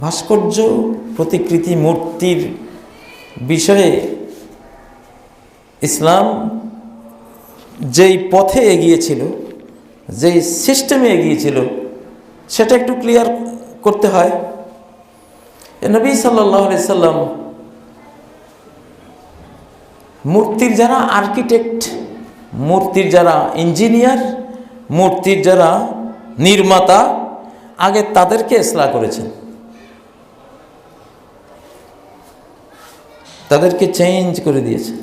ভাস্কর্য, প্রতিকৃতি, মূর্তির বিষয়ে ইসলাম যেই পথে এগিয়েছিল, যেই সিস্টেমে এগিয়েছিল, সেটা একটু ক্লিয়ার করতে হয়। নবী সাল্লাহ সাল্লাম মূর্তির যারা আর্কিটেক্ট, মূর্তির যারা ইঞ্জিনিয়ার, মূর্তির যারা নির্মাতা, আগে তাদেরকে এসলা করেছেন। তাদেরকে চেঞ্জ করে দিয়েছে।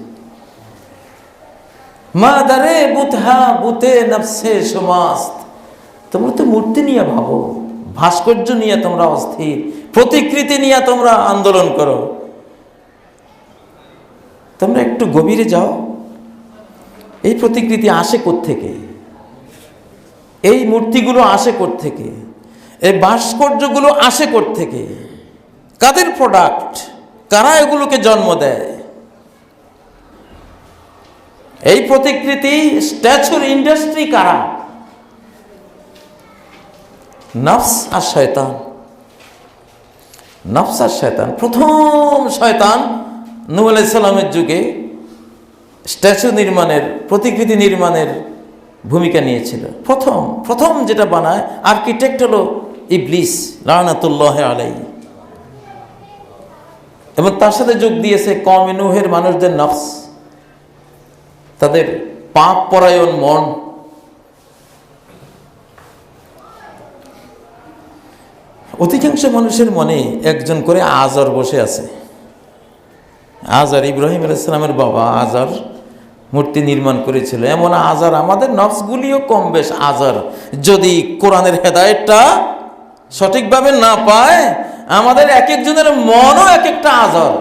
মা দারে বুতহা বুতে নফসে সমাস্ত। তোমরা তো মূর্তি নিয়ে ভাবো, ভাস্কর্য নিয়ে তোমরা অস্থির, প্রতিকৃতি নিয়ে তোমরা আন্দোলন করো। তোমরা একটু গভীরে যাও। এই প্রতিকৃতি আসে থেকে এই মূর্তিগুলো আসে থেকে এই ভাস্কর্যগুলো আসে থেকে কাদের প্রোডাক্ট কারা এগুলোকে জন্ম দেয়? এই প্রতিকৃতি স্ট্যাচুর ইন্ডাস্ট্রি কারা? নফস আর শয়তান। নফস আর শয়তান। প্রথম শয়তান নূ আলাইসাল্লামের যুগে স্ট্যাচু নির্মাণের, প্রতিকৃতি নির্মাণের ভূমিকা নিয়েছিল। প্রথম প্রথম যেটা বানায় আর্কিটেক্ট হলো ইবলিস, লানাতুল্লাহ আলাই এবং তার সাথে যোগ দিয়েছে কমিনুহের মানুষদের নফস। তাদের পাপ পরায়ণ মন। অধিকাংশ মানুষের মনে একজন করে আজর বসে আছে। আজার ইব্রাহিম আলাইসালামের বাবা আজার মূর্তি নির্মাণ করেছিল। এমন আজার আমাদের নফসগুলিও কম বেশ আজার। যদি কোরআনের হেদায়তটা সঠিকভাবে না পায় আমাদের এক একজনের মনও এক একটা আজার।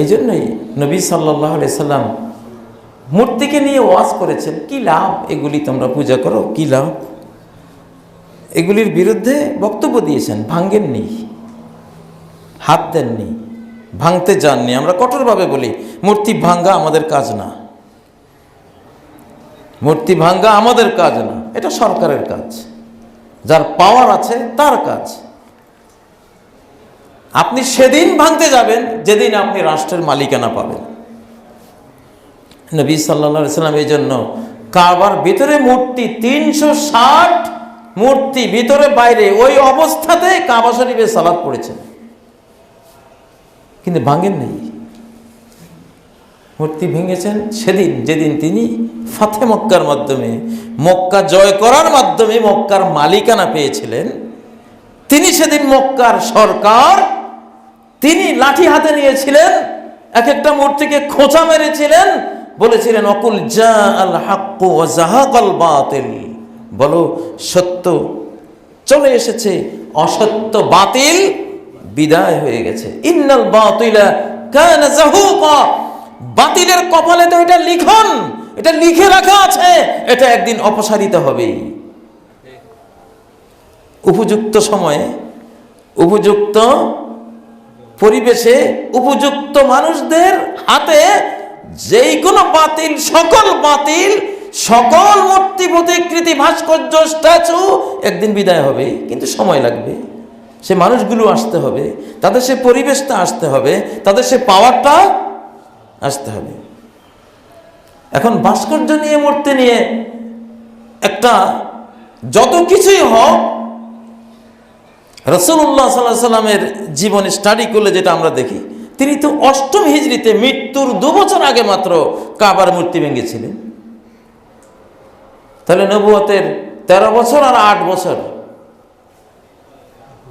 এই জন্যই নবী সাল্লাহ সাল্লাম মূর্তিকে নিয়ে ওয়াজ করেছেন, কি লাভ এগুলি তোমরা পূজা করো? কি লাভ? এগুলির বিরুদ্ধে বক্তব্য দিয়েছেন, ভাঙ্গেননি, হাত দেননি, ভাঙতে যাননি। আমরা কঠোরভাবে বলি, মূর্তি ভাঙ্গা আমাদের কাজ না। মূর্তি ভাঙ্গা আমাদের কাজ না। এটা সরকারের কাজ। যার পাওয়ার আছে, তার কাজ। আপনি সেদিন ভাঙতে যাবেন, যেদিন আপনি রাষ্ট্রের মালিকানা পাবেন। নবী সাল্লা সাল্লাম এই জন্য কাবার ভিতরে মূর্তি, তিনশো ষাট মূর্তি ভিতরে বাইরে, ওই অবস্থাতে কাবা শরীফে সালাদ পড়েছেন। কিন্তু ভাঙেন নেই। মূর্তি ভেঙেছেন সেদিন, যেদিন তিনি ফাতে মক্কার মাধ্যমে, মক্কা জয় করার মাধ্যমে মক্কার মালিকানা পেয়েছিলেন, তিনি সেদিন মক্কার সরকার তিনি লাঠি হাতে নিয়েছিলেন এক একটা মূর্তিকে খোঁচা মেরেছিলেন বলেছিলেন অকুল জা আল হাক্কু জাহাকাল বাতিল। বলো সত্য চলে এসেছে অসত্য বাতিল বিদায় হয়ে গেছে। ইন্নাল বাতিলা কানা জাহুকা। বাতিলের কপালে তো এটা লিখন এটা লিখে রাখা আছে এটা একদিন অপসারিত হবে। উপযুক্ত সময়ে উপযুক্ত পরিবেশে উপযুক্ত মানুষদের হাতে যেই কোনো বাতিল, সকল বাতিল, সকল মূর্তি, প্রতিকৃতি, ভাস্কর্য, স্ট্যাচু একদিন বিদায় হবে, কিন্তু সময় লাগবে। সে মানুষগুলো আসতে হবে, তাদের সে পরিবেশটা আসতে হবে, তাদের সে পাওয়ারটা আসতে হবে। এখন ভাস্কর্য নিয়ে, মূর্তি নিয়ে একটা যত কিছুই হোক রসুল্লাহ সাল্লাহ সাল্লামের জীবনে স্টাডি করলে যেটা আমরা দেখি, তিনি তো অষ্টম হিজড়িতে মৃত্যুর দু বছর আগে মাত্র কাবার মূর্তি ভেঙেছিলেন। তাহলে নবুয়তের তেরো বছর আর আট বছর।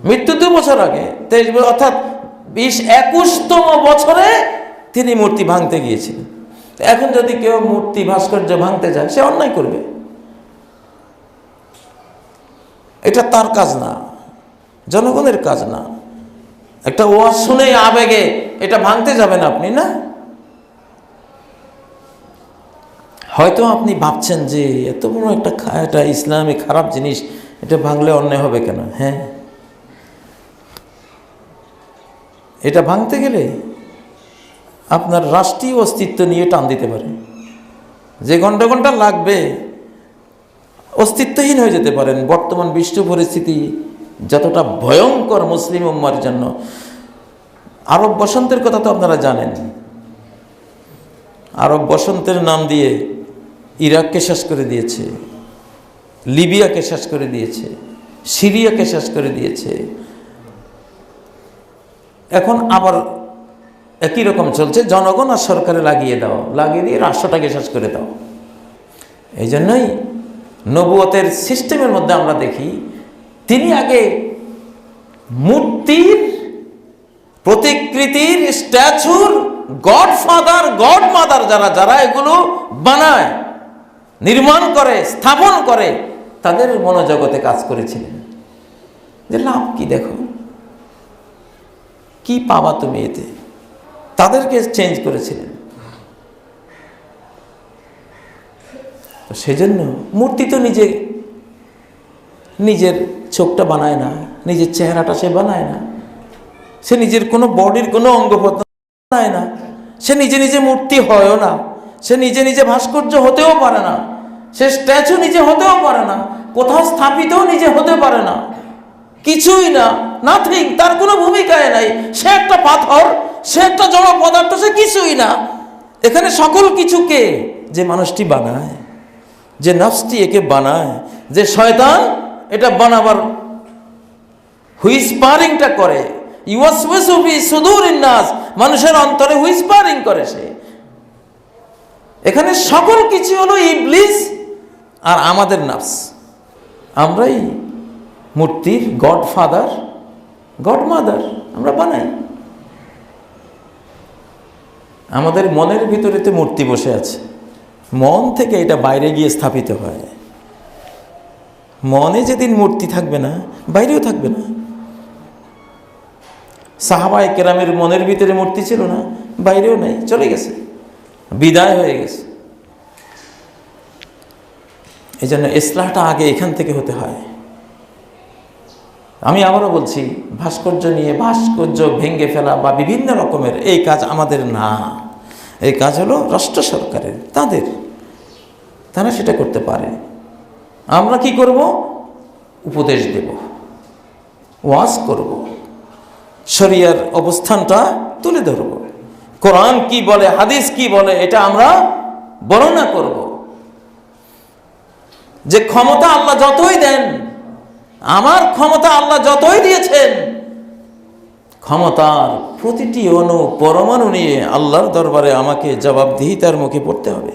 মৃত্যু দু বছর আগে, তেইশ অর্থাৎ বিশ একুশতম বছরে তিনি মূর্তি ভাঙতে গিয়েছিলেন। এখন যদি কেউ মূর্তি ভাস্কর্য ভাঙতে যায়, সে অন্যায় করবে। এটা তার কাজ না। জনগণের কাজ না। একটা ওয়াজ শুনে আবেগে এটা ভাঙতে যাবেন আপনি, না? হয়তো আপনি ভাবছেন যে এত বড় একটা এটা ইসলামী খারাপ জিনিস, এটা ভাঙলে অন্যায় হবে কেন? হ্যাঁ। এটা ভাঙতে গেলে আপনার রাষ্ট্রীয় অস্তিত্ব নিয়ে টান দিতে পারে। যে ঘণ্টা ঘণ্টা লাগবে, অস্তিত্বহীন হয়ে যেতে পারেন। বর্তমান বিশ্ব পরিস্থিতি যতটা ভয়ঙ্কর মুসলিম উম্মার জন্য। আরব বসন্তের কথা তো আপনারা জানেন। আরব বসন্তের নাম দিয়ে ইরাককে শেষ করে দিয়েছে, লিবিয়াকে শেষ করে দিয়েছে, সিরিয়াকে শেষ করে দিয়েছে। এখন আবার একই রকম চলছে, জনগণ আর সরকারে লাগিয়ে দাও, লাগিয়ে দিয়ে রাষ্ট্রটাকে শেষ করে দাও। এই জন্যই নবুয়তের সিস্টেমের মধ্যে আমরা দেখি তিনি আগে মূর্তির প্রতিকৃতির স্ট্যাচুর গডফাদার গড মাদার যারা যারা এগুলো বানায়, নির্মাণ করে, স্থাপন করে, তাদের মনোজগতে কাজ করেছিলেন। যে লাভ কি দেখো? কি পাবা তুমি এতে? তাদেরকে চেঞ্জ করেছিলেন। সেজন্য মূর্তি তো নিজে নিজের চোখটা বানায় না, নিজের চেহারাটা সে বানায় না। সে নিজের কোনো বডির কোনো অঙ্গ বানায় না। সে নিজে নিজে মূর্তি হয়ও না। সে নিজে নিজে ভাস্কর্য হতেও পারে না। সে স্ট্যাচু নিজে হতেও পারে না। কোথাও স্থাপিতও নিজে হতে পারে না। কিছুই না নাথিং তার কোনো ভূমিকায় নাই। সে একটা পাথর, সে একটা জড় পদার্থ, সে কিছুই না। এখানে সকল কিছুকে যে মানুষটি বানায়, যে নফসটি একে বানায়, যে শয়তান এটা বানাবার হুইসপারিংটা করে। মানুষের অন্তরে হুইসপারিং করে সে। এখানে সকল কিছু হলো ইবলিস আর আমাদের নাফস। আমরাই মূর্তির গড ফাদার গড মাদার আমরা বানাই। আমাদের মনের ভিতরে তো মূর্তি বসে আছে। মন থেকে এটা বাইরে গিয়ে স্থাপিত হয়। মনে যেদিন মূর্তি থাকবে না, বাইরেও থাকবে না। সাহাবাই কেরামের মনের ভিতরে মূর্তি ছিল না, বাইরেও নাই, চলে গেছে। বিদায় হয়ে গেছে। এই জন্য ইসলাহটা আগে এখান থেকে হতে হয়। আমি আবারও বলছি, ভাস্কর্য নিয়ে ভাস্কর্য ভেঙে ফেলা বা বিভিন্ন রকমের, এই কাজ আমাদের না। এই কাজ হলো রাষ্ট্র সরকারের, তাদের। তারা সেটা করতে পারে। আমরা কি করব? উপদেশ দেব। ওয়াজ করব। শরিয়ার অবস্থানটা তুলে ধরব। কোরআন কি বলে, হাদিস কি বলে, এটা আমরা বর্ণনা করব। যে ক্ষমতা আল্লাহ যতই দেন, আমার ক্ষমতা আল্লাহ যতই দিয়েছেন, ক্ষমতার প্রতিটি অনু পরমাণু নিয়ে আল্লাহর দরবারে আমাকে জবাবদিহিতার মুখে পড়তে হবে।